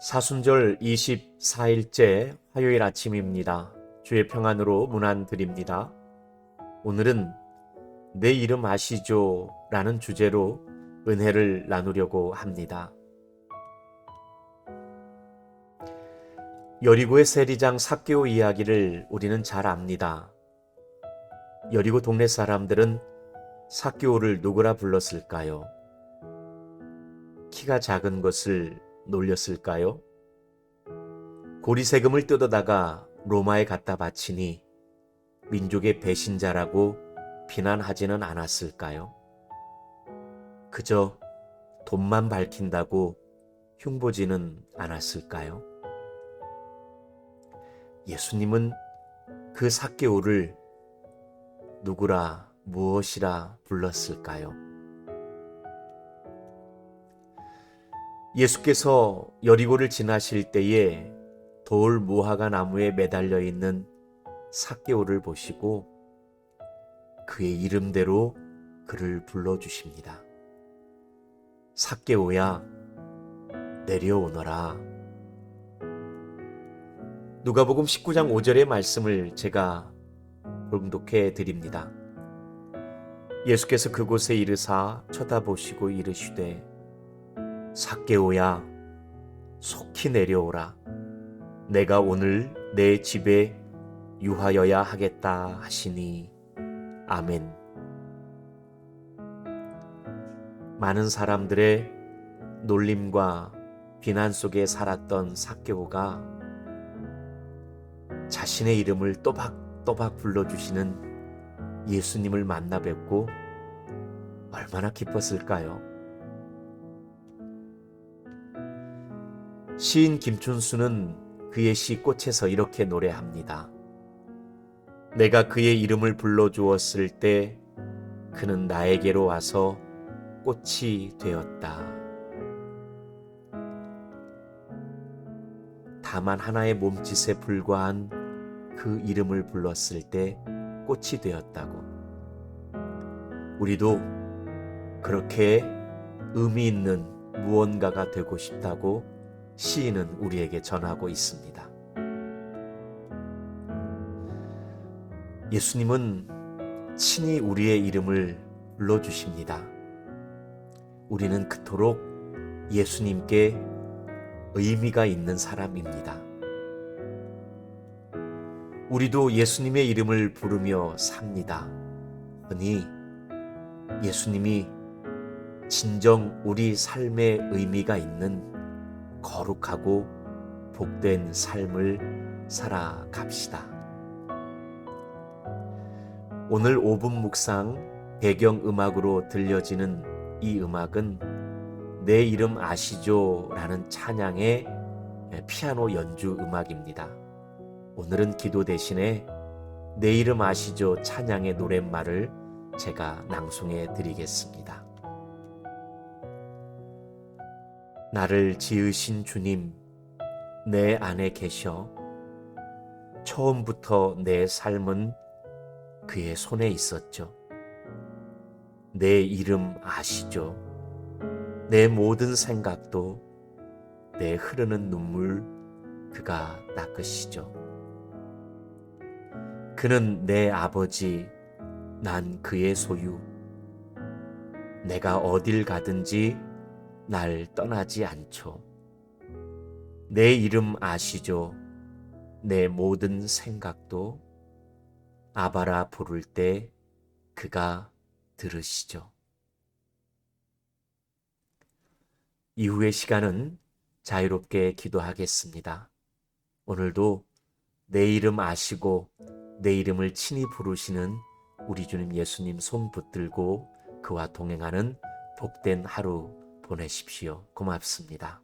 사순절 24일째 화요일 아침입니다. 주의 평안으로 문안 드립니다. 오늘은 내 이름 아시죠? 라는 주제로 은혜를 나누려고 합니다. 여리고의 세리장 사개오 이야기를 우리는 잘 압니다. 여리고 동네 사람들은 사개오를 누구라 불렀을까요? 키가 작은 것을 놀렸을까요? 고리 세금을 뜯어다가 로마에 갖다 바치니 민족의 배신자라고 비난하지는 않았을까요? 그저 돈만 밝힌다고 흉보지는 않았을까요? 예수님은 그 사개오를 누구라 무엇이라 불렀을까요? 예수께서 여리고를 지나실 때에 돌 무화과 나무에 매달려 있는 사개오를 보시고 그의 이름대로 그를 불러 주십니다. 사개오야, 내려오너라. 누가복음 19장 5절의 말씀을 제가 봉독해 드립니다. 예수께서 그곳에 이르사 쳐다보시고 이르시되 사개오야 속히 내려오라. 내가 오늘 내 집에 유하여야 하겠다 하시니. 아멘. 많은 사람들의 놀림과 비난 속에 살았던 사개오가 자신의 이름을 또박또박 불러주시는 예수님을 만나 뵙고 얼마나 기뻤을까요? 시인 김춘수는 그의 시 꽃에서 이렇게 노래합니다. 내가 그의 이름을 불러주었을 때 그는 나에게로 와서 꽃이 되었다. 다만 하나의 몸짓에 불과한 그 이름을 불렀을 때 꽃이 되었다고. 우리도 그렇게 의미 있는 무언가가 되고 싶다고 시인은 우리에게 전하고 있습니다. 예수님은 친히 우리의 이름을 불러주십니다. 우리는 그토록 예수님께 의미가 있는 사람입니다. 우리도 예수님의 이름을 부르며 삽니다. 흔히 예수님이 진정 우리 삶의 의미가 있는 거룩하고 복된 삶을 살아갑시다. 오늘 5분 묵상 배경 음악으로 들려지는 이 음악은 내 이름 아시죠? 라는 찬양의 피아노 연주 음악입니다. 오늘은 기도 대신에 내 이름 아시죠? 찬양의 노랫말을 제가 낭송해 드리겠습니다. 나를 지으신 주님, 내 안에 계셔. 처음부터 내 삶은 그의 손에 있었죠. 내 이름 아시죠? 내 모든 생각도 내 흐르는 눈물 그가 닦으시죠. 그는 내 아버지, 난 그의 소유. 내가 어딜 가든지 날 떠나지 않죠. 내 이름 아시죠? 내 모든 생각도 아바라 부를 때 그가 들으시죠. 이후의 시간은 자유롭게 기도하겠습니다. 오늘도 내 이름 아시고 내 이름을 친히 부르시는 우리 주님 예수님 손 붙들고 그와 동행하는 복된 하루 보내십시오. 고맙습니다.